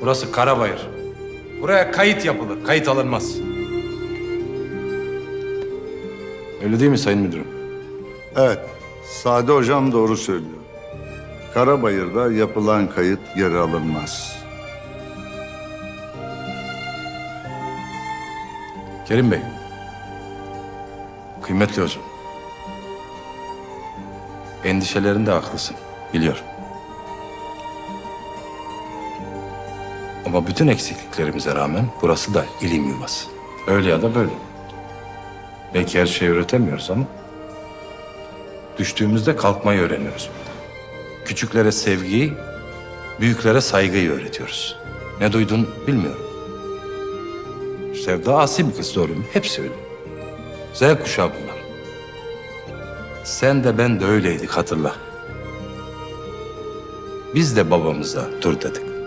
Burası Karabayır. Buraya kayıt yapılır, kayıt alınmaz. Öyle değil mi Sayın Müdürüm? Evet, Sade Hocam doğru söylüyor. Karabayır'da yapılan kayıt geri alınmaz. Kerim Bey. Kıymetli hocam. Endişelerinde haklısın. Biliyorum. Ama bütün eksikliklerimize rağmen burası da ilim yuvası. Öyle ya da böyle. Belki her şeyi öğretemiyoruz ama düştüğümüzde kalkmayı öğreniyoruz. Küçüklere sevgiyi, büyüklere saygıyı öğretiyoruz. Ne duydun bilmiyorum. Sevda asi bir kız doğru mu? Hepsi öyle. Z kuşağı bunlar. Sen de ben de öyleydik hatırla. Biz de babamıza dur dedik.